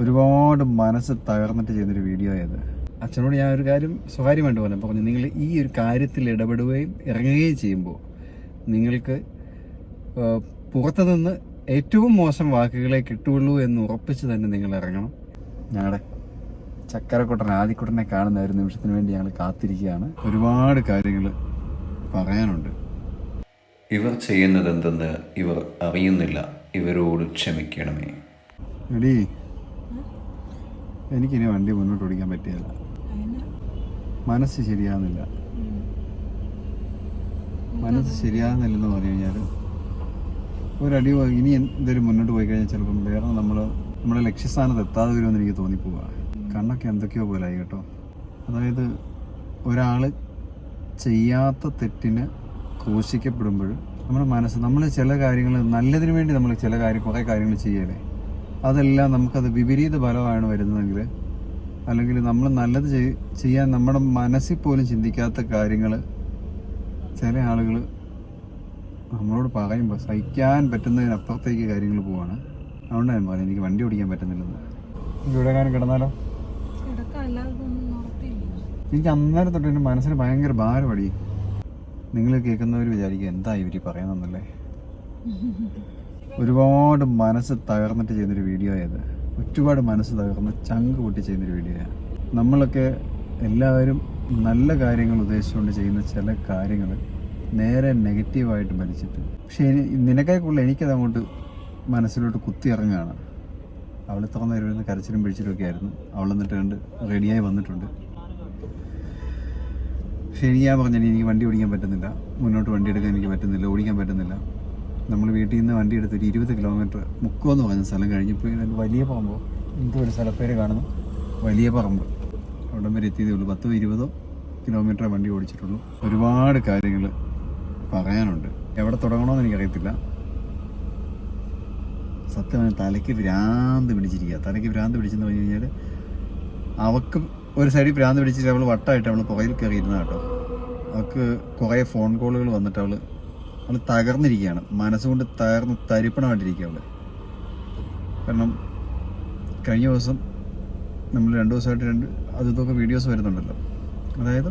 ഒരുപാട് മനസ്സ് തകർന്നിട്ട് ചെയ്യുന്നൊരു വീഡിയോ ആയത് അച്ഛനോട് ഞാൻ ഒരു കാര്യം സ്വകാര്യമായിട്ട് പറഞ്ഞു പറഞ്ഞു നിങ്ങൾ ഈ ഒരു കാര്യത്തിൽ ഇടപെടുകയും ഇറങ്ങുകയും ചെയ്യുമ്പോൾ നിങ്ങൾക്ക് പുറത്തുനിന്ന് പുറത്തു നിന്ന് ഏറ്റവും മോശം വാക്കുകളെ കിട്ടുള്ളൂ എന്ന് ഉറപ്പിച്ച് തന്നെ നിങ്ങൾ ഇറങ്ങണം. ഞങ്ങളുടെ ചക്കരക്കുട്ടൻ ആദിക്കുട്ടനെ കാണുന്ന ഒരു നിമിഷത്തിന് വേണ്ടി ഞങ്ങൾ കാത്തിരിക്കുകയാണ്. ഒരുപാട് കാര്യങ്ങൾ പറയാനുണ്ട്. ഇവർ ചെയ്യുന്നതെന്തെന്ന് ഇവർ അറിയുന്നില്ല. ഇവരോട് ക്ഷമിക്കണമേ. എടീ എനിക്കിനി വണ്ടി മുന്നോട്ട് ഓടിക്കാൻ പറ്റിയല്ല. മനസ്സ് ശരിയാകുന്നില്ല മനസ്സ് ശരിയാകുന്നില്ലെന്ന് പറഞ്ഞു കഴിഞ്ഞാൽ ഒരടി ഇനി എന്തെങ്കിലും മുന്നോട്ട് പോയി കഴിഞ്ഞാൽ ചിലപ്പം വേറെ നമ്മൾ നമ്മുടെ ലക്ഷ്യസ്ഥാനത്ത് എത്താതെ വരുമെന്ന് എനിക്ക് തോന്നിപ്പോവുക കണ്ണൊക്കെ എന്തൊക്കെയോ പോലായി കേട്ടോ. അതായത് ഒരാൾ ചെയ്യാത്ത തെറ്റിന് ക്രൂശിക്കപ്പെടുമ്പോൾ നമ്മുടെ മനസ്സ് നമ്മൾ ചില കാര്യങ്ങൾ നല്ലതിന് വേണ്ടി നമ്മൾ ചില കാര്യം കുറേ കാര്യങ്ങൾ ചെയ്യലേ അതെല്ലാം നമുക്കത് വിപരീത ഫലമാണ് വരുന്നതെങ്കിൽ അല്ലെങ്കിൽ നമ്മൾ നല്ലത് ചെയ്- ചെയ്യാൻ നമ്മുടെ മനസ്സിൽ പോലും ചിന്തിക്കാത്ത കാര്യങ്ങൾ ചില ആളുകൾ നമ്മളോട് പറയുമ്പോൾ സഹിക്കാൻ പറ്റുന്നതിനപ്പുറത്തേക്ക് കാര്യങ്ങൾ പോവാണ്. അതുകൊണ്ട് ഞാൻ പറയാം എനിക്ക് വണ്ടി ഓടിക്കാൻ പറ്റുന്നില്ലെന്ന്. ഇവിടെ കാര്യം കിടന്നാലോ? എനിക്ക് അന്നേരം തൊട്ട് എന്റെ മനസ്സിന് ഭയങ്കര ഭാരമടി. നിങ്ങൾ കേൾക്കുന്നവർ വിചാരിക്കുക എന്താ ഇവർ പറയുന്നല്ലേ ഒരുപാട് മനസ്സ് തകർന്നിട്ട് ചെയ്യുന്നൊരു വീഡിയോ ആയത് ഒരുപാട് മനസ്സ് തകർന്ന് ചങ്ക് പൊട്ടി ചെയ്യുന്നൊരു വീഡിയോയാണ് നമ്മളൊക്കെ എല്ലാവരും നല്ല കാര്യങ്ങൾ ഉദ്ദേശിച്ചുകൊണ്ട് ചെയ്യുന്ന ചില കാര്യങ്ങൾ നേരെ നെഗറ്റീവായിട്ട് മരിച്ചിട്ട് പക്ഷേ കൂടുതൽ എനിക്കത് അങ്ങോട്ട് മനസ്സിലോട്ട് കുത്തി ഇറങ്ങുകയാണ്. അവൾ തുറന്ന ഇരുന്ന് കരച്ചിലും പിടിച്ചിലും ഒക്കെ ആയിരുന്നു. അവൾ എന്നിട്ട് കണ്ട് റെഡിയായി വന്നിട്ടുണ്ട്. പക്ഷേ എനിക്ക് ഞാൻ പറഞ്ഞാൽ എനിക്ക് വണ്ടി ഓടിക്കാൻ പറ്റുന്നില്ല. മുന്നോട്ട് വണ്ടി എടുക്കാൻ എനിക്ക് പറ്റുന്നില്ല ഓടിക്കാൻ പറ്റുന്നില്ല. നമ്മൾ വീട്ടിൽ നിന്ന് വണ്ടി എടുത്ത് ഒരു ഇരുപത് കിലോമീറ്റർ മുക്കോ എന്ന് പറഞ്ഞ സ്ഥലം കഴിഞ്ഞപ്പോൾ വലിയ പറമ്പോ. എന്തോ ഒരു സ്ഥലപ്പേര് കാണുന്നു. വലിയ പറമ്പ്. അവിടം വരെ എത്തിയതേ ഉള്ളൂ. പത്തോ ഇരുപതോ കിലോമീറ്റർ വണ്ടി ഓടിച്ചിട്ടുള്ളൂ. ഒരുപാട് കാര്യങ്ങൾ പറയാനുണ്ട്. എവിടെ തുടങ്ങണമെന്ന് എനിക്കറിയത്തില്ല. സത്യം പറഞ്ഞാൽ തലയ്ക്ക് ഭ്രാന്ത് പിടിച്ചിരിക്കുക തലയ്ക്ക് ഭ്രാന്ത് പിടിച്ചെന്ന് പറഞ്ഞു കഴിഞ്ഞാൽ അവക്ക് ഒരു സൈഡിൽ ഭ്രാന്ത് പിടിച്ചിട്ട് അവൾ വട്ടമായിട്ട് അവൾ പുറകിൽ കയറിയിരുന്ന കേട്ടോ. അവൾക്ക് കുറേ ഫോൺ കോളുകൾ വന്നിട്ട് അവൾ അവൾ തകർന്നിരിക്കുകയാണ്. മനസ്സുകൊണ്ട് തകർന്ന് തരിപ്പണമായിട്ടിരിക്കുക അവൾ കാരണം കഴിഞ്ഞ ദിവസം നമ്മൾ രണ്ട് ദിവസമായിട്ട് രണ്ട് അതിതൊക്കെ വീഡിയോസ് വരുന്നുണ്ടല്ലോ. അതായത്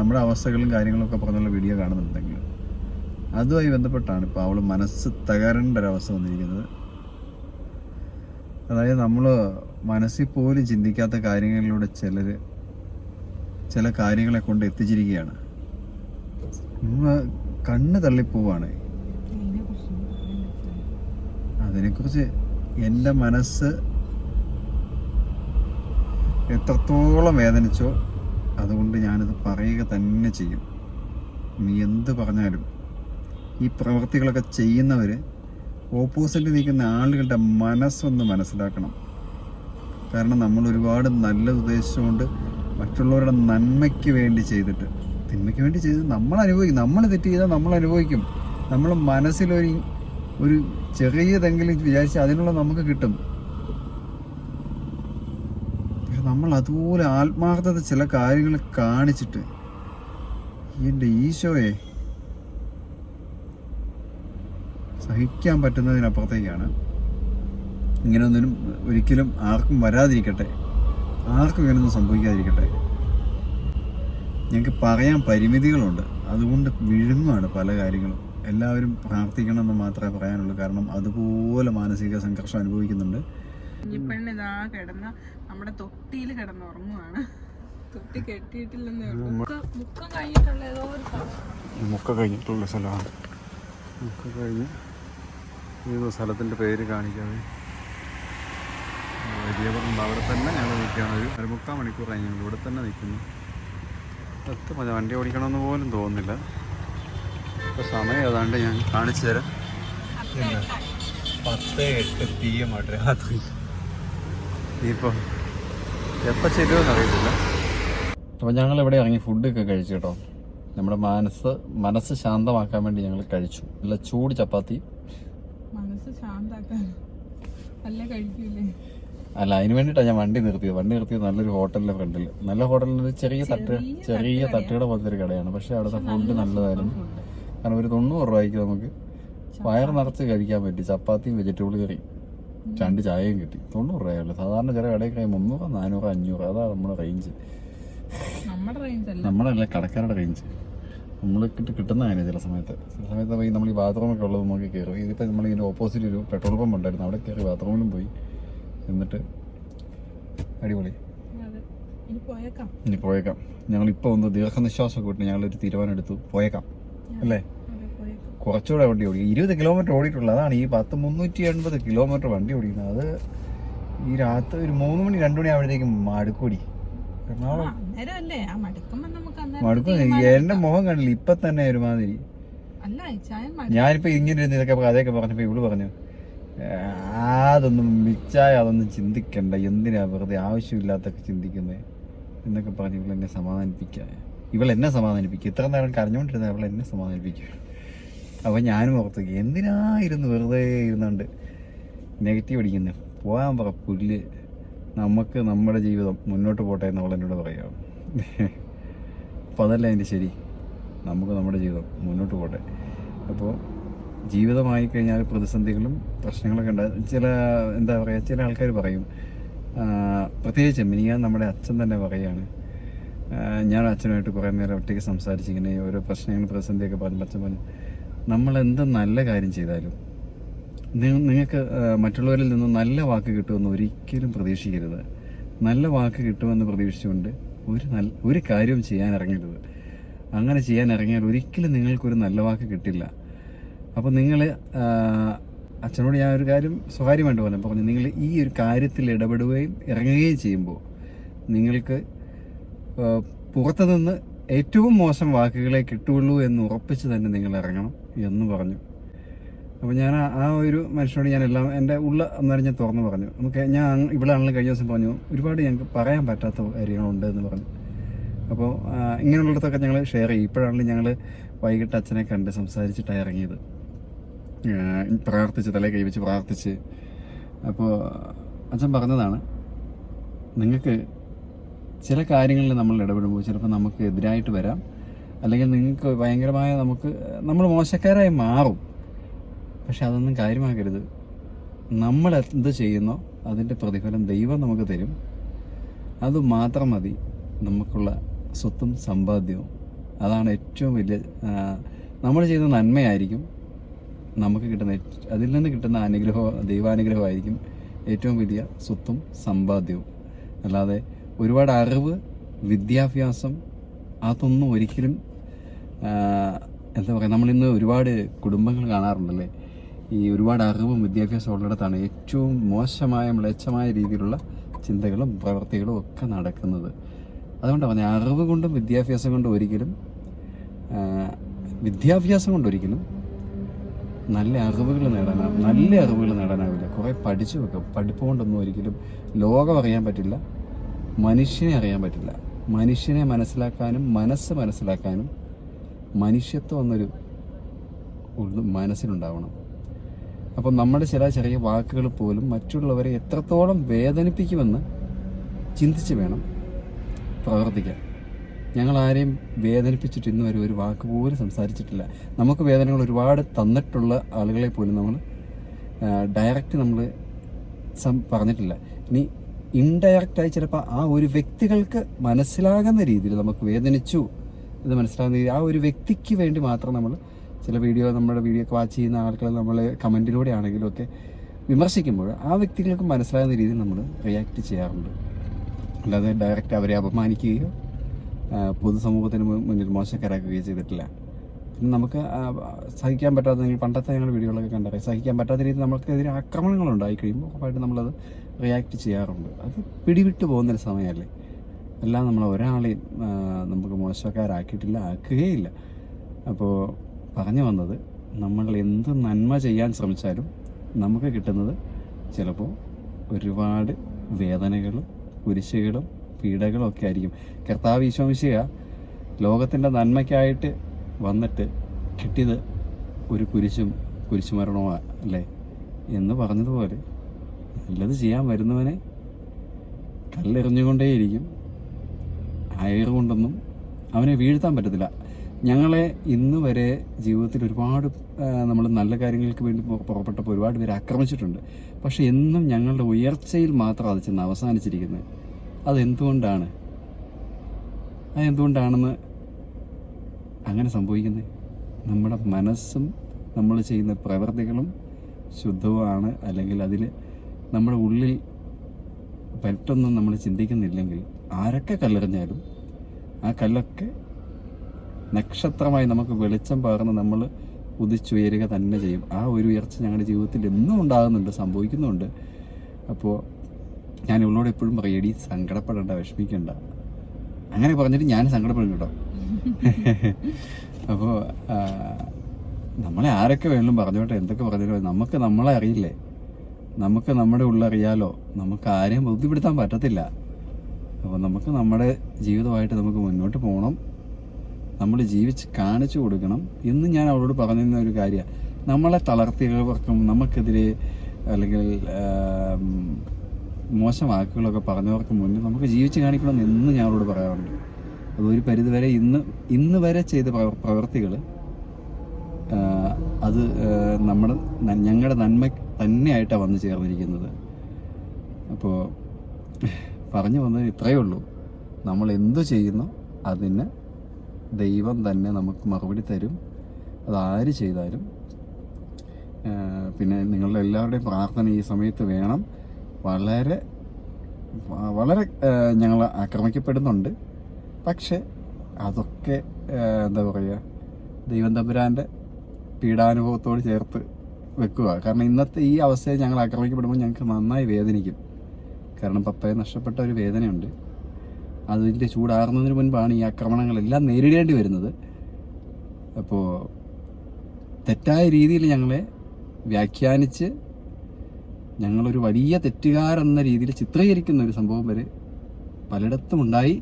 നമ്മുടെ അവസ്ഥകളും കാര്യങ്ങളൊക്കെ പറഞ്ഞുള്ള വീഡിയോ കാണുന്നുണ്ടെങ്കിൽ അതുമായി ബന്ധപ്പെട്ടാണ് ഇപ്പോൾ അവൾ മനസ്സ് തകരേണ്ട ഒരവസ്ഥ വന്നിരിക്കുന്നത്. അതായത് നമ്മൾ മനസ്സിൽ പോലും ചിന്തിക്കാത്ത കാര്യങ്ങളിലൂടെ ചിലർ ചില കാര്യങ്ങളെ കൊണ്ട് എത്തിച്ചിരിക്കുകയാണ്. കണ്ണ് തള്ളിപ്പോവാണ്. അതിനെക്കുറിച്ച് എന്റെ മനസ്സ് എത്രത്തോളം വേദനിച്ചോ അതുകൊണ്ട് ഞാനിത് പറയുക തന്നെ ചെയ്യും. നീ എന്ത് പറഞ്ഞാലും. ഈ പ്രവൃത്തികളൊക്കെ ചെയ്യുന്നവർ ഓപ്പോസിറ്റ് നിൽക്കുന്ന ആളുകളുടെ മനസ്സൊന്ന് മനസ്സിലാക്കണം. കാരണം നമ്മൾ ഒരുപാട് നല്ല ഉദ്ദേശിച്ചുകൊണ്ട് മറ്റുള്ളവരുടെ നന്മയ്ക്ക് വേണ്ടി ചെയ്തിട്ട് തിന്മയ്ക്ക് വേണ്ടി ചെയ്ത് നമ്മൾ അനുഭവിക്കും. നമ്മൾ തെറ്റ് ചെയ്താൽ നമ്മൾ അനുഭവിക്കും. നമ്മൾ മനസ്സിലൊരു ഒരു ചെറിയതെങ്കിലും വിചാരിച്ച് അതിനുള്ള നമുക്ക് കിട്ടും. പക്ഷെ നമ്മൾ അതുപോലെ ആത്മാർത്ഥത ചില കാര്യങ്ങൾ കാണിച്ചിട്ട് എന്റെ ഈശോയെ സഹിക്കാൻ പറ്റുന്നതിനപ്പുറത്തേക്കാണ്. ഇങ്ങനെയൊന്നും ഒരിക്കലും ആർക്കും വരാതിരിക്കട്ടെ. ആർക്കും ഇങ്ങനെയൊന്നും സംഭവിക്കാതിരിക്കട്ടെ. ഞങ്ങൾക്ക് പറയാൻ പരിമിതികളുണ്ട്. അതുകൊണ്ട് വിഴുങ്ങുകയാണ് പല കാര്യങ്ങളും. എല്ലാവരും പ്രാർത്ഥിക്കണം എന്ന് മാത്രമേ പറയാനുള്ളൂ. കാരണം അതുപോലെ മാനസിക സംഘർഷം അനുഭവിക്കുന്നുണ്ട്. ഇതാ കിടന്ന നമ്മുടെ തൊട്ടിയിൽ കിടന്ന് ഉറങ്ങുവാണ്. തൊട്ടി കെട്ടിയിട്ടില്ലെന്നേ മുക്ക- കഴിഞ്ഞിട്ടുള്ള സ്ഥലമാണ്. മുക്ക കഴിഞ്ഞ് ഏതോ സ്ഥലത്തിന്റെ പേര് കാണിക്കാതെ വലിയ പറമ്പ് അവിടെ തന്നെ ഞങ്ങൾ നിൽക്കുകയാണ്. ഒരു ഒരു മുക്കാൽ മണിക്കൂറായി ഞങ്ങൾ ഇവിടെ തന്നെ നിൽക്കുന്നു. എത്ര മതി വണ്ടി ഓടിക്കണമെന്ന് പോലും തോന്നുന്നില്ല. ഇപ്പോൾ സമയം ഏതാണ്ട് ഞാൻ കാണിച്ചു തരാം? പത്ത് എട്ട് പി എം ആട്ടെ രാത്രി. ഇനിയിപ്പോൾ എപ്പോൾ ചെല്ലുമെന്ന് അറിയത്തില്ല. അപ്പോൾ ഞങ്ങൾ ഇവിടെ ഇറങ്ങി ഫുഡൊക്കെ കഴിച്ചു കേട്ടോ. നമ്മുടെ മനസ്സ് മനസ്സ് ശാന്തമാക്കാൻ വേണ്ടി ഞങ്ങൾ കഴിച്ചു. നല്ല ചൂട് ചപ്പാത്തി. മനസ്സ് ശാന്താക്കാൻ. നല്ല കഴിക്കൂലേ? അല്ല അതിന് വേണ്ടിയിട്ടാണ് ഞാൻ വണ്ടി നിർത്തിയത്. വണ്ടി നിർത്തിയത് നല്ലൊരു ഹോട്ടലിന്റെ ഫ്രണ്ടിൽ. നല്ല ഹോട്ടലിന്റെ ചെറിയ തട്ട് ചെറിയ തട്ടുകട പോലത്തെ ഒരു കടയാണ്. പക്ഷെ അവിടുത്തെ ഫുഡ് നല്ലതായിരുന്നു. കാരണം ഒരു തൊണ്ണൂറ് രൂപയ്ക്ക് നമുക്ക് വയറ് നിറച്ച് കഴിക്കാൻ പറ്റി. ചപ്പാത്തിയും വെജിറ്റബിൾ കറിയും. രണ്ട് ചായയും കിട്ടി. തൊണ്ണൂറ് രൂപയുള്ളൂ സാധാരണ ചില കടയിൽ കഴിയും മുന്നൂറ് നാനൂറ് അഞ്ഞൂറ്. അതാ നമ്മുടെ റേഞ്ച് നമ്മുടെ റേഞ്ച് അല്ല. നമ്മളല്ല കടക്കാരുടെ റേഞ്ച് നമ്മൾ കിട്ടി കിട്ടുന്ന കാര്യം ചില സമയത്ത്. ചില സമയത്ത് പോയി നമ്മൾ ഈ ബാത്റൂമൊക്കെ ഉള്ളത് നമുക്ക് കയറും. ഇതിപ്പോൾ നമ്മൾ ഇതിന്റെ ഓപ്പോസിറ്റ് ഒരു പെട്രോൾ പമ്പ് ഉണ്ടായിരുന്നു. അവിടെ കയറി ബാത്റൂമിലും പോയി. എന്നിട്ട് അടിപൊളി. ഇനി പോയേക്കാം. ഞങ്ങളിപ്പോൾ ഒന്ന് ദീർഘനിശ്വാസം കൂട്ടി ഒരു തീരുമാനം എടുത്തു പോയേക്കാം അല്ലേ? കുറച്ചുകൂടെ വണ്ടി ഓടിക്കും ഇരുപത് കിലോമീറ്റർ ഓടിയിട്ടുള്ളൂ. അതാണ് ഈ പത്ത് മുന്നൂറ്റി എൺപത് കിലോമീറ്റർ വണ്ടി ഓടിക്കുന്നത്. അത് ഈ രാത്രി ഒരു മൂന്ന് മണി രണ്ടു മണി ആവുമ്പോഴത്തേക്കും മടുക്കൂടി. മടുക്കും. എന്റെ മുഖം കണ്ടില്ല? ഇപ്പൊ തന്നെ ഒരുമാതിരി ഞാനിപ്പോ ഇങ്ങനെ ഇരുന്ന് ഇതൊക്കെ അതൊക്കെ പറഞ്ഞപ്പോ ഇവൾ പറഞ്ഞു "ആ, അതൊന്നും മിച്ചായ അതൊന്നും ചിന്തിക്കണ്ട. എന്തിനാ വെറുതെ ആവശ്യമില്ലാത്തൊക്കെ ചിന്തിക്കുന്നത് എന്നൊക്കെ പറഞ്ഞ് ഇവൾ എന്നെ സമാധാനിപ്പിക്കുക ഇവൾ എന്നെ സമാധാനിപ്പിക്കുക ഇത്ര നേരം കരഞ്ഞുകൊണ്ടിരുന്ന അവൾ എന്നെ സമാധാനിപ്പിക്കുക അപ്പോൾ ഞാനും ഓർത്തു എന്തിനാ ഇരുന്ന് വെറുതെ ഇരുന്നുകൊണ്ട് നെഗറ്റീവ് അടിക്കുന്നു? പോകാൻ പറ പുല്ല്. നമുക്ക് നമ്മുടെ ജീവിതം മുന്നോട്ട് പോട്ടെ എന്ന് അവൾ എന്നോട് പറയാം. അപ്പോൾ അതല്ല അതിന്റെ ശരി? നമുക്ക് നമ്മുടെ ജീവിതം മുന്നോട്ട് പോട്ടെ. അപ്പോൾ ജീവിതമായി കഴിഞ്ഞാൽ പ്രതിസന്ധികളും പ്രശ്നങ്ങളൊക്കെ ഉണ്ട്. ചില എന്താ പറയുക ചില ആൾക്കാർ പറയും പ്രത്യേകിച്ച് മിനിയാൻ നമ്മുടെ അച്ഛൻ തന്നെ പറയുകയാണ് ഞാൻ അച്ഛനുമായിട്ട് കുറേ നേരം ഒറ്റയ്ക്ക് സംസാരിച്ചിങ്ങനെ ഓരോ പ്രശ്നങ്ങൾ പ്രതിസന്ധിയൊക്കെ പറഞ്ഞു അച്ഛൻ പറഞ്ഞു നമ്മൾ എന്ത് നല്ല കാര്യം ചെയ്താലും നിങ്ങൾക്ക് മറ്റുള്ളവരിൽ നിന്ന് നല്ല വാക്ക് കിട്ടുമെന്ന് ഒരിക്കലും പ്രതീക്ഷിക്കരുത്. നല്ല വാക്ക് കിട്ടുമെന്ന് പ്രതീക്ഷിച്ചുകൊണ്ട് ഒരു നല്ല ഒരു കാര്യവും ചെയ്യാൻ ഇറങ്ങരുത്. അങ്ങനെ ചെയ്യാൻ ഇറങ്ങിയാൽ ഒരിക്കലും നിങ്ങൾക്കൊരു നല്ല വാക്ക് കിട്ടില്ല. അപ്പോൾ നിങ്ങൾ അച്ഛനോട് ഞാൻ ഒരു കാര്യം സ്വകാര്യമായിട്ട് പറഞ്ഞു. പറഞ്ഞു നിങ്ങൾ ഈ ഒരു കാര്യത്തിൽ ഇടപെടുകയും ഇറങ്ങുകയും ചെയ്യുമ്പോൾ നിങ്ങൾക്ക് പുറത്തുനിന്ന് ഏറ്റവും മോശം വാക്കുകളെ കിട്ടുള്ളൂ എന്ന് ഉറപ്പിച്ച് തന്നെ നിങ്ങൾ ഇറങ്ങണം എന്ന് പറഞ്ഞു. അപ്പോൾ ഞാൻ ആ- ഒരു മനുഷ്യനോട് ഞാൻ എല്ലാം എന്റെ ഉള്ള അന്നേരം ഞാൻ തുറന്നു പറഞ്ഞു. നമുക്ക് ഞാൻ ഇവിടെ ആണെങ്കിലും കഴിഞ്ഞ ദിവസം പറഞ്ഞു ഒരുപാട് ഞങ്ങൾക്ക് പറയാൻ പറ്റാത്ത കാര്യങ്ങളുണ്ട് എന്ന് പറഞ്ഞു. അപ്പോൾ ഇങ്ങനെയുള്ളിടത്തൊക്കെ ഞങ്ങൾ ഷെയർ ചെയ്യും. ഇപ്പോഴാണെങ്കിലും ഞങ്ങൾ വൈകിട്ട് അച്ഛനെ കണ്ട് സംസാരിച്ചിട്ടാണ് ഇറങ്ങിയത്. പ്രാർത്ഥിച്ച് തലേ കൈവച്ച് പ്രാർത്ഥിച്ച്. അപ്പോൾ അച്ഛൻ പറഞ്ഞതാണ് നിങ്ങൾക്ക് ചില കാര്യങ്ങളിൽ നമ്മൾ ഇടപെടുമ്പോൾ ചിലപ്പോൾ നമുക്ക് എതിരായിട്ട് വരാം. അല്ലെങ്കിൽ നിങ്ങൾക്ക് ഭയങ്കരമായ നമുക്ക് നമ്മൾ മോശക്കാരായി മാറും. പക്ഷെ അതൊന്നും കാര്യമാക്കരുത്. നമ്മൾ എന്ത് ചെയ്യുന്നോ അതിന്റെ പ്രതിഫലം ദൈവം നമുക്ക് തരും. അത് മാത്രം മതി നമുക്കുള്ള സ്വത്തും സമ്പാദ്യവും. അതാണ് ഏറ്റവും വലിയ നമ്മൾ ചെയ്യുന്ന നന്മയായിരിക്കും. നമുക്ക് കിട്ടുന്ന അതിൽ നിന്ന് കിട്ടുന്ന അനുഗ്രഹം ദൈവാനുഗ്രഹമായിരിക്കും ഏറ്റവും വലിയ സ്വത്തും സമ്പാദ്യവും. അല്ലാതെ ഒരുപാട് അറിവ് വിദ്യാഭ്യാസം അതൊന്നും ഒരിക്കലും എന്താ പറയുക നമ്മളിന്ന് ഒരുപാട് കുടുംബങ്ങൾ കാണാറുണ്ടല്ലേ? ഈ ഒരുപാട് അറിവും വിദ്യാഭ്യാസവും ഉള്ളിടത്താണ് ഏറ്റവും മോശമായ മ്ലേച്ഛമായ രീതിയിലുള്ള ചിന്തകളും പ്രവൃത്തികളും ഒക്കെ നടക്കുന്നത്. അതുകൊണ്ടാണ് പറഞ്ഞത് അറിവ് കൊണ്ടും വിദ്യാഭ്യാസം കൊണ്ടും ഒരിക്കലും വിദ്യാഭ്യാസം കൊണ്ടൊരിക്കലും നല്ല അറിവുകൾ നേടാനാവും നല്ല അറിവുകൾ നേടാനാവില്ല. കുറേ പഠിച്ചു വെക്കും പഠിപ്പ് കൊണ്ടൊന്നും ഒരിക്കലും ലോകം അറിയാൻ പറ്റില്ല മനുഷ്യനെ അറിയാൻ പറ്റില്ല. മനുഷ്യനെ മനസ്സിലാക്കാനും മനസ്സ് മനസ്സിലാക്കാനും മനുഷ്യത്വം എന്നൊരു മനസ്സിലുണ്ടാവണം. അപ്പം നമ്മുടെ ചില ചെറിയ വാക്കുകൾ പോലും മറ്റുള്ളവരെ എത്രത്തോളം വേദനിപ്പിക്കുമെന്ന് ചിന്തിച്ച് വേണം പ്രവർത്തിക്കാൻ. ഞങ്ങൾ ആരെയും വേദനിപ്പിച്ചിട്ട് ഇന്ന് ഒരു വാക്ക് പോലും സംസാരിച്ചിട്ടില്ല. നമുക്ക് വേദനകൾ ഒരുപാട് തന്നിട്ടുള്ള ആളുകളെ പോലും നമ്മൾ ഡയറക്റ്റ് നമ്മൾ പറഞ്ഞിട്ടില്ല. ഇനി ഇൻഡയറക്റ്റായി ചിലപ്പോൾ ആ ഒരു വ്യക്തികൾക്ക് മനസ്സിലാകുന്ന രീതിയിൽ നമുക്ക് വേദനിച്ചു എന്ന് മനസ്സിലാകുന്ന രീതി ആ ഒരു വ്യക്തിക്ക് വേണ്ടി മാത്രം നമ്മൾ ചില വീഡിയോ നമ്മുടെ വീഡിയോ ഒക്കെ വാച്ച് ചെയ്യുന്ന ആൾക്കാർ നമ്മൾ കമന്റിലൂടെ ആണെങ്കിലും ഒക്കെ വിമർശിക്കുമ്പോൾ ആ വ്യക്തികൾക്ക് മനസ്സിലാകുന്ന രീതിയിൽ നമ്മൾ റിയാക്ട് ചെയ്യാറുണ്ട്. അല്ലാതെ ഡയറക്റ്റ് അവരെ അപമാനിക്കുകയോ പൊതുസമൂഹത്തിന് മുന്നിൽ മോശക്കാരാക്കുകയോ ചെയ്തിട്ടില്ല. പിന്നെ നമുക്ക് സഹിക്കാൻ പറ്റാത്ത പണ്ടത്തെ ഞങ്ങൾ വീഡിയോകളൊക്കെ കണ്ടറിയാം. സഹിക്കാൻ പറ്റാത്ത രീതിയിൽ നമുക്കെതിരെ ആക്രമണങ്ങൾ ഉണ്ടായി കഴിയുമ്പോൾ ഉറപ്പായിട്ട് നമ്മളത് റിയാക്ട് ചെയ്യാറുണ്ട്. അത് പിടിവിട്ട് പോകുന്നൊരു സമയമല്ലേ? എല്ലാം നമ്മൾ ഒരാളെയും നമുക്ക് മോശക്കാരാക്കിയിട്ടില്ല ആക്കുകയില്ല. അപ്പോൾ പറഞ്ഞു വന്നത് നമ്മൾ എന്ത് നന്മ ചെയ്യാൻ ശ്രമിച്ചാലും നമുക്ക് കിട്ടുന്നത് ചിലപ്പോൾ ഒരുപാട് വേദനകളും കുരിശുകളും പീഡകളും ഒക്കെ ആയിരിക്കും. കർത്താവ് ഈശോമിശിക ലോകത്തിന്റെ നന്മയ്ക്കായിട്ട് വന്നിട്ട് കിട്ടിയത് ഒരു കുരിശും കുരിശുമരണവും അല്ലേ? എന്ന് പറഞ്ഞതുപോലെ നല്ലത് ചെയ്യാൻ വരുന്നവനെ കല്ലെറിഞ്ഞുകൊണ്ടേയിരിക്കും. അയർ അവനെ വീഴ്ത്താൻ പറ്റത്തില്ല. ഞങ്ങളെ ഇന്ന് വരെ ജീവിതത്തിൽ ഒരുപാട് നമ്മൾ നല്ല കാര്യങ്ങൾക്ക് വേണ്ടി പുറപ്പെട്ടപ്പോൾ ഒരുപാട് പേര് ആക്രമിച്ചിട്ടുണ്ട്. പക്ഷെ എന്നും ഞങ്ങളുടെ ഉയർച്ചയിൽ മാത്രം അത് ചെന്ന് അവസാനിച്ചിരിക്കുന്നത്. അതെന്തുകൊണ്ടാണ്? അതെന്തുകൊണ്ടാണെന്ന് അങ്ങനെ സംഭവിക്കുന്നത്? നമ്മുടെ മനസ്സും നമ്മൾ ചെയ്യുന്ന പ്രവൃത്തികളും ശുദ്ധവുമാണ്. അല്ലെങ്കിൽ അതിൽ നമ്മുടെ ഉള്ളിൽ പെട്ടെന്നും നമ്മൾ ചിന്തിക്കുന്നില്ലെങ്കിൽ ആരൊക്കെ കല്ലെറിഞ്ഞാലും ആ കല്ലൊക്കെ നക്ഷത്രമായി നമുക്ക് വെളിച്ചം പകർന്ന് നമ്മൾ ഉദിച്ചുയരുക തന്നെ ചെയ്യും. ആ ഒരു ഉയർച്ച ഞങ്ങളുടെ ജീവിതത്തിൽ എന്നും ഉണ്ടാകുന്നുണ്ട് സംഭവിക്കുന്നുണ്ട്. അപ്പോൾ ഞാൻ ഇവളോട് എപ്പോഴും പറയും സങ്കടപ്പെടണ്ട സങ്കടപ്പെടേണ്ട വിഷമിക്കണ്ട. അങ്ങനെ പറഞ്ഞിട്ട് ഞാൻ സങ്കടപ്പെടും കേട്ടോ. അപ്പോൾ നമ്മളെ ആരൊക്കെ വേണമെങ്കിലും പറഞ്ഞോട്ടെ എന്തൊക്കെ പറഞ്ഞാലും നമുക്ക് നമ്മളെ അറിയില്ലേ? നമുക്ക് നമ്മുടെ ഉള്ളറിയാലോ നമുക്ക് ആരെയും ബുദ്ധിപ്പെടുത്താൻ പറ്റത്തില്ല. അപ്പോൾ നമുക്ക് നമ്മുടെ ജീവിതമായിട്ട് നമുക്ക് മുന്നോട്ട് പോകണം. നമ്മൾ ജീവിച്ച് കാണിച്ചു കൊടുക്കണം. ഇന്ന് ഞാൻ അവളോട് പറഞ്ഞിരുന്ന ഒരു കാര്യമാണ്. നമ്മളെ തളർത്തിയവർക്കും നമുക്കെതിരെ അല്ലെങ്കിൽ മോശം വാക്കുകളൊക്കെ പറഞ്ഞവർക്ക് മുന്നിൽ നമുക്ക് ജീവിച്ച് കാണിക്കണം എന്ന് അവരോട് പറയാറുണ്ട്. അത് ഒരു പരിധിവരെ ഇന്ന് ഇന്ന് വരെ ചെയ്ത പ്രവൃത്തികൾ അത് നമ്മുടെ ഞങ്ങളുടെ നന്മ തന്നെയായിട്ടാണ് വന്നു ചേർന്നിരിക്കുന്നത്. അപ്പോൾ പറഞ്ഞു വന്നത് ഇത്രയേ ഉള്ളൂ. നമ്മൾ എന്തു ചെയ്യുന്നു അതിന് ദൈവം തന്നെ നമുക്ക് മറുപടി തരും. അതാര് ചെയ്താലും പിന്നെ നിങ്ങളുടെ എല്ലാവരുടെയും പ്രാർത്ഥന ഈ സമയത്ത് വേണം. വളരെ വളരെ ഞങ്ങൾ ആക്രമിക്കപ്പെടുന്നുണ്ട്. പക്ഷേ അതൊക്കെ എന്താ പറയുക ദൈവം തമ്പുരാന്റെ പീഡാനുഭവത്തോട് ചേർത്ത് വെക്കുക. കാരണം ഇന്നത്തെ ഈ അവസ്ഥയിൽ ഞങ്ങൾ ആക്രമിക്കപ്പെടുമ്പോൾ ഞങ്ങൾക്ക് നന്നായി വേദനിക്കും. കാരണം പപ്പയെ നഷ്ടപ്പെട്ട ഒരു വേദനയുണ്ട്. അതിന്റെ ചൂടാറുന്നതിന് മുൻപാണ് ഈ ആക്രമണങ്ങളെല്ലാം നേരിടേണ്ടി വരുന്നത്. അപ്പോൾ തെറ്റായ രീതിയിൽ ഞങ്ങളെ വ്യാഖ്യാനിച്ച് ഞങ്ങളൊരു വലിയ തെറ്റുകാരെന്ന രീതിയിൽ ചിത്രീകരിക്കുന്ന ഒരു സംഭവം വരെ പലയിടത്തും ഉണ്ടായി.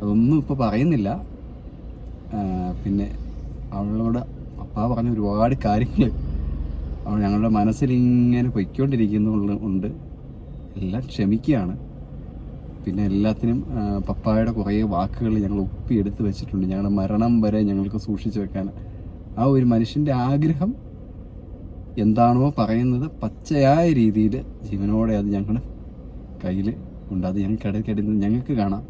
അതൊന്നും ഇപ്പോൾ പറയുന്നില്ല. പിന്നെ അവളോട് അപ്പ പറഞ്ഞ ഒരുപാട് കാര്യങ്ങൾ അവൾ ഞങ്ങളുടെ മനസ്സിലിങ്ങനെ പൊയ്ക്കൊണ്ടിരിക്കുന്നുള്ള ഉണ്ട്. എല്ലാം ക്ഷമിക്കുകയാണ്. പിന്നെ എല്ലാത്തിനും പപ്പായുടെ കുറേ വാക്കുകൾ ഞങ്ങൾ ഒപ്പിയെടുത്ത് വെച്ചിട്ടുണ്ട്. ഞങ്ങളുടെ മരണം വരെ ഞങ്ങൾക്ക് സൂക്ഷിച്ചു വെക്കാൻ. ആ ഒരു മനുഷ്യന്റെ ആഗ്രഹം എന്താണോ പറയുന്നത് പച്ചയായ രീതിയിൽ ജീവനോടെ അത് ഞങ്ങൾ കയ്യിൽ ഉണ്ട്. അത് ഞങ്ങൾക്ക് ഇടയ്ക്കിടയിൽ ഞങ്ങൾക്ക് കാണാം.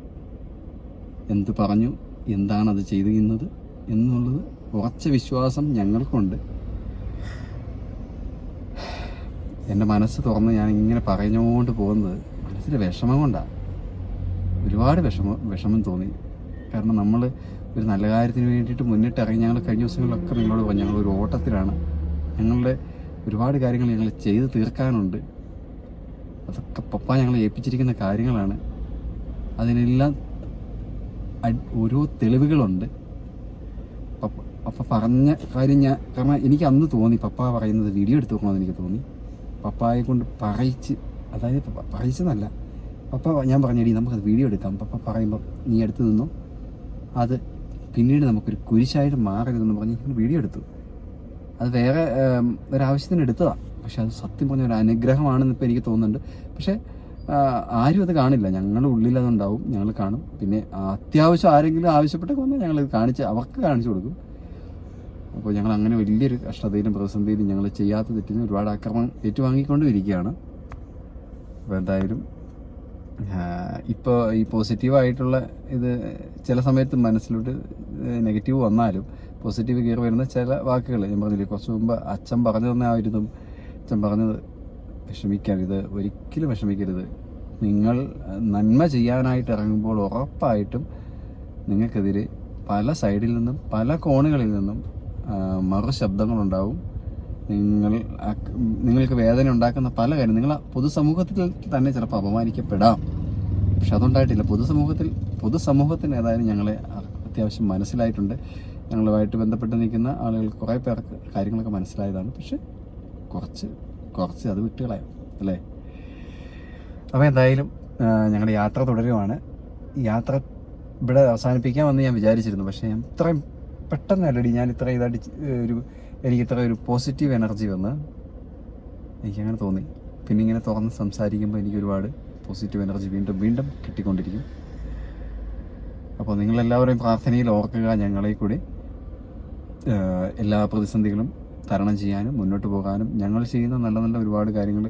എന്ത് പറഞ്ഞു എന്താണ് അത് ചെയ്തിരുന്നത് എന്നുള്ളത് ഉറച്ച വിശ്വാസം ഞങ്ങൾക്കുണ്ട്. എന്റെ മനസ്സ് തുറന്ന് ഞാൻ ഇങ്ങനെ പറഞ്ഞുകൊണ്ട് പോകുന്നത് മനസ്സിൽ വിഷമം കൊണ്ടാണ് ഒരുപാട് വിഷമം വിഷമം തോന്നി. കാരണം നമ്മൾ ഒരു നല്ല കാര്യത്തിന് വേണ്ടിയിട്ട് മുന്നിട്ടിറങ്ങി ഞങ്ങൾ കഴിഞ്ഞ ദിവസങ്ങളിലൊക്കെ നിങ്ങളോട് പറഞ്ഞു ഞങ്ങൾ ഒരു ഓട്ടത്തിലാണ്. ഞങ്ങളുടെ ഒരുപാട് കാര്യങ്ങൾ ഞങ്ങൾ ചെയ്ത് തീർക്കാനുണ്ട്. അതൊക്കെ പപ്പ ഞങ്ങളെ ഏൽപ്പിച്ചിരിക്കുന്ന കാര്യങ്ങളാണ്. അതിനെല്ലാം ഓരോ തെളിവുകളുണ്ട്. പപ്പ പറഞ്ഞ കാര്യം ഞാൻ കാരണം എനിക്ക് അന്ന് തോന്നി പപ്പ പറയുന്നത് വീഡിയോ എടുത്ത് നോക്കണമെന്ന് എനിക്ക് തോന്നി. പപ്പായെ കൊണ്ട് പറയിച്ച് അതായത് പറയിച്ചതല്ല പപ്പ ഞാൻ പറഞ്ഞടി നമുക്കത് വീഡിയോ എടുക്കാം. പപ്പ പറയുമ്പോൾ നീ എടുത്തു നിന്നു. അത് പിന്നീട് നമുക്കൊരു കുരിശായിട്ട് മാറരുതെന്ന് പറഞ്ഞ് വീഡിയോ എടുത്തു. അത് വേറെ ഒരാവശ്യത്തിന് എടുത്തതാണ് പക്ഷെ അത് സത്യം പറഞ്ഞ ഒരു അനുഗ്രഹമാണെന്ന് ഇപ്പോൾ എനിക്ക് തോന്നുന്നുണ്ട്. പക്ഷേ ആരും അത് കാണില്ല. ഞങ്ങളുടെ ഉള്ളിൽ അതുണ്ടാവും. ഞങ്ങൾ കാണും. പിന്നെ അത്യാവശ്യം ആരെങ്കിലും ആവശ്യപ്പെട്ടൊക്കെ വന്നാൽ ഞങ്ങൾ കാണിച്ച് അവർക്ക് കാണിച്ചു കൊടുക്കും. അപ്പോൾ ഞങ്ങൾ അങ്ങനെ വലിയൊരു കഷ്ടതയിലും പ്രതിസന്ധിയിലും ഞങ്ങൾ ചെയ്യാത്ത തെറ്റിന് ഒരുപാട് ആക്രമണം ഏറ്റുവാങ്ങിക്കൊണ്ടും ഇരിക്കുകയാണ് അപ്പോൾ എന്തായാലും ഇപ്പോൾ ഈ പോസിറ്റീവായിട്ടുള്ള ഇത് ചില സമയത്ത് മനസ്സിലോട്ട് നെഗറ്റീവ് വന്നാലും പോസിറ്റീവ് കയറി വരുന്ന ചില വാക്കുകൾ ഞാൻ പറഞ്ഞില്ലേ കുറച്ച് മുമ്പ് അച്ഛൻ പറഞ്ഞു തന്ന ആ ഒരിതും അച്ഛൻ പറഞ്ഞത് വിഷമിക്കരുത് ഒരിക്കലും വിഷമിക്കരുത്. നിങ്ങൾ നന്മ ചെയ്യാനായിട്ട് ഇറങ്ങുമ്പോൾ ഉറപ്പായിട്ടും നിങ്ങൾക്കെതിരെ പല സൈഡിൽ നിന്നും പല കോണുകളിൽ നിന്നും മറുശബ്ദങ്ങളുണ്ടാവും. മറു ശബ്ദങ്ങളുണ്ടാവും നിങ്ങൾ നിങ്ങൾക്ക് വേദന ഉണ്ടാക്കുന്ന പല കാര്യം നിങ്ങൾ പൊതുസമൂഹത്തിൽ തന്നെ ചിലപ്പോൾ അപമാനിക്കപ്പെടാം. പക്ഷെ അതുണ്ടായിട്ടില്ല. പൊതുസമൂഹത്തിൽ പൊതുസമൂഹത്തിന് ഏതായാലും ഞങ്ങളെ അത്യാവശ്യം മനസ്സിലായിട്ടുണ്ട്. ഞങ്ങളുമായിട്ട് ബന്ധപ്പെട്ട് നിൽക്കുന്ന ആളുകൾ കുറേ പേർക്ക് കാര്യങ്ങളൊക്കെ മനസ്സിലായതാണ്. പക്ഷെ കുറച്ച് കുറച്ച് അത് വിട്ടുകളയാം. അല്ലേ? അപ്പോൾ എന്തായാലും ഞങ്ങളുടെ യാത്ര തുടരുവാണ്. യാത്ര ഇവിടെ അവസാനിപ്പിക്കാമെന്ന് ഞാൻ വിചാരിച്ചിരുന്നു. പക്ഷേ ഞാൻ ഇത്രയും പെട്ടെന്നല്ലടി ഞാൻ ഇത്ര ഇതായിട്ട് ഒരു എനിക്ക് ഇത്ര ഒരു പോസിറ്റീവ് എനർജി വന്ന് എനിക്കങ്ങനെ തോന്നി. പിന്നെ ഇങ്ങനെ തുറന്ന് സംസാരിക്കുമ്പോൾ എനിക്ക് ഒരുപാട് പോസിറ്റീവ് എനർജി വീണ്ടും വീണ്ടും കിട്ടിക്കൊണ്ടിരിക്കും. അപ്പോൾ നിങ്ങളെല്ലാവരെയും പ്രാർത്ഥനയിൽ ഓർക്കുക ഞങ്ങളെ കൂടി എല്ലാ പ്രതിസന്ധികളും തരണം ചെയ്യാനും മുന്നോട്ട് പോകാനും. ഞങ്ങൾ ചെയ്യുന്ന നല്ല നല്ല ഒരുപാട് കാര്യങ്ങൾ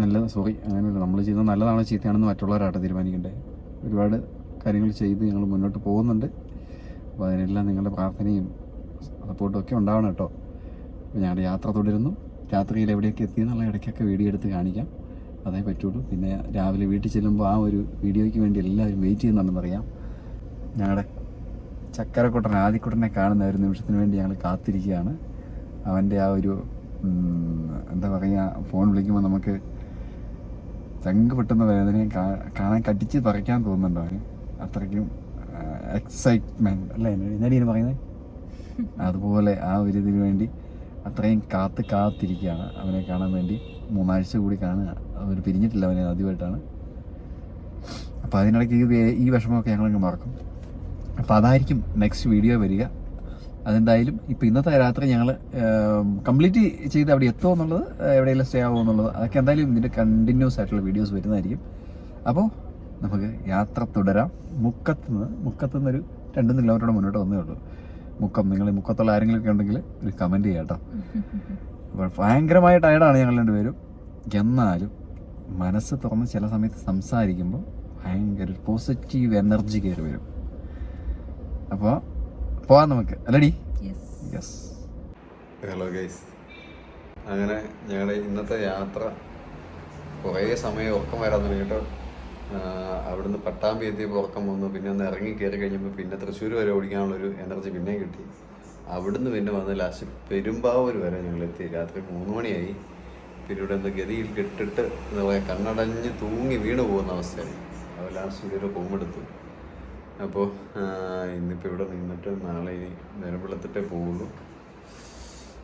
നല്ല സോറി അങ്ങനെയല്ല. നമ്മൾ ചെയ്യുന്ന നല്ലതാണോ ചീത്തയാണെന്ന് മറ്റുള്ളവരായിട്ട് തീരുമാനിക്കേണ്ടത് ഒരുപാട് കാര്യങ്ങൾ ചെയ്ത് ഞങ്ങൾ മുന്നോട്ട് പോകുന്നുണ്ട്. അപ്പോൾ അതിനെല്ലാം നിങ്ങളുടെ പ്രാർത്ഥനയും സപ്പോർട്ടും ഒക്കെ ഉണ്ടാവണം കേട്ടോ. ഞങ്ങളുടെ യാത്ര തുടരുന്നു. രാത്രിയിൽ എവിടെയൊക്കെ എത്തി എന്നുള്ള ഇടയ്ക്കൊക്കെ വീഡിയോ എടുത്ത് കാണിക്കാം. അതേ പറ്റുള്ളൂ. പിന്നെ രാവിലെ വീട്ടിൽ ചെല്ലുമ്പോൾ ആ ഒരു വീഡിയോയ്ക്ക് വേണ്ടി എല്ലാവരും വെയിറ്റ് ചെയ്യുന്നുണ്ടെന്നറിയാം ഞങ്ങളുടെ ചക്കരക്കുട്ടൻ ആദിക്കുട്ടനെ കാണുന്ന ഒരു നിമിഷത്തിന് വേണ്ടി ഞങ്ങൾ കാത്തിരിക്കുകയാണ്. അവന്റെ ആ ഒരു എന്താ പറയുക ഫോൺ വിളിക്കുമ്പോൾ നമുക്ക് ചങ്ക് പെട്ടെന്ന് വേദനയും കാണാൻ കടിച്ച് പറിക്കാൻ തോന്നുന്നുണ്ട് അവന്. അത്രയ്ക്കും എക്സൈറ്റ്മെന്റ് അല്ലേ? എന്നാടിയാണ് പറയുന്നത് അതുപോലെ ആ ഒരു ഇതിന് വേണ്ടി അത്രയും കാത്ത് കാത്തിരിക്കുകയാണ്. അവനെ കാണാൻ വേണ്ടി മൂന്നാഴ്ച കൂടി കാണുക. അവർ പിരിഞ്ഞിട്ടില്ല അവനെ ആദ്യമായിട്ടാണ്. അപ്പോൾ അതിനിടയ്ക്ക് ഈ ഈ വിഷമമൊക്കെ ഞങ്ങളങ്ങ് മറക്കും. അപ്പോൾ അതായിരിക്കും നെക്സ്റ്റ് വീഡിയോ വരിക. അതെന്തായാലും ഇപ്പോൾ ഇന്നത്തെ രാത്രി ഞങ്ങൾ കംപ്ലീറ്റ് ചെയ്ത് അവിടെ എത്തുമോ എന്നുള്ളത് എവിടെയെല്ലാം സ്റ്റേ ആവുമോ എന്നുള്ളത് അതൊക്കെ എന്തായാലും ഇതിന്റെ കണ്ടിന്യൂസ് ആയിട്ടുള്ള വീഡിയോസ് വരുന്നതായിരിക്കും. അപ്പോൾ നമുക്ക് യാത്ര തുടരാം. മുക്കത്ത് നിന്ന് മുക്കത്ത് നിന്നൊരു രണ്ട് നിലവരോട് മുന്നോട്ട് വന്നേ ഉള്ളൂ. മുക്കം നിങ്ങൾ മുഖത്തുള്ള ആരെങ്കിലും ഒക്കെ ഉണ്ടെങ്കിൽ ഒരു കമന്റ് ചെയ്യാട്ടോ കേട്ടോ. അപ്പോൾ ഭയങ്കരമായ ടയർഡാണ് ഞങ്ങൾ രണ്ടുപേരും. എന്നാലും മനസ്സ് തുറന്ന് ചില സമയത്ത് സംസാരിക്കുമ്പോൾ ഭയങ്കര പോസിറ്റീവ് എനർജി കയറി വരും. അപ്പോൾ പോവാം നമുക്ക്. അല്ലടി? യെസ് യെസ് ഹലോ ഗൈസ് അങ്ങനെ ഞങ്ങളുടെ ഇന്നത്തെ യാത്ര കുറേ സമയം ഉറക്കം വരാൻ തുടങ്ങി കേട്ടോ. അവിടുന്ന് പട്ടാമ്പി എത്തിയപ്പോൾ ഉറക്കം വന്നു. പിന്നെ ഒന്ന് ഇറങ്ങി കയറി കഴിഞ്ഞപ്പോൾ പിന്നെ തൃശ്ശൂർ വരെ ഓടിക്കാനുള്ളൊരു എനർജി പിന്നെ കിട്ടി. അവിടുന്ന് പിന്നെ വന്ന് ലാസ്റ്റ് പെരുമ്പാവൂർ വരെ ഞങ്ങൾ എത്തി. രാത്രി മൂന്ന് മണിയായി. പിന്നെ ഇവിടെ എന്താ ഗതിയിൽ കെട്ടിട്ട് എന്താ പറയുക കണ്ണടഞ്ഞ് തൂങ്ങി വീണ് പോകുന്ന അവസ്ഥയായി. അപ്പോൾ ലാസ്റ്റ് ഇവിടെ ഒരു അപ്പോൾ ഇന്നിപ്പോൾ ഇവിടെ നിന്നിട്ട് നാളെ ഇനി നേരം വെളുത്തിട്ടേ പോവുള്ളൂ.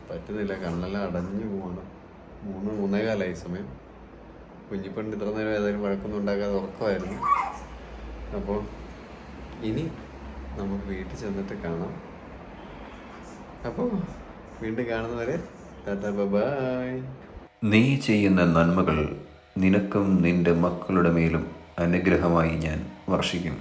പറ്റുന്നില്ല കണ്ണെല്ലാം അടഞ്ഞു പോവാണ്. മൂന്ന് മൂന്നേ കാലമായി സമയം. കുഞ്ഞിപ്പണ്ട് ഇത്ര നേരം ഏതായാലും വഴക്കൊന്നും ഉണ്ടാക്കാതെ ഉറക്കമായിരുന്നു. അപ്പോൾ ഇനി നമുക്ക് വീട്ടിൽ ചെന്നിട്ട് കാണാം. അപ്പോൾ വീണ്ടും കാണുന്നവരെ ബൈ. നീ ചെയ്യുന്ന നന്മകൾ നിനക്കും നിന്റെ മക്കളുടെ മേലും അനുഗ്രഹമായി ഞാൻ വർഷിക്കും.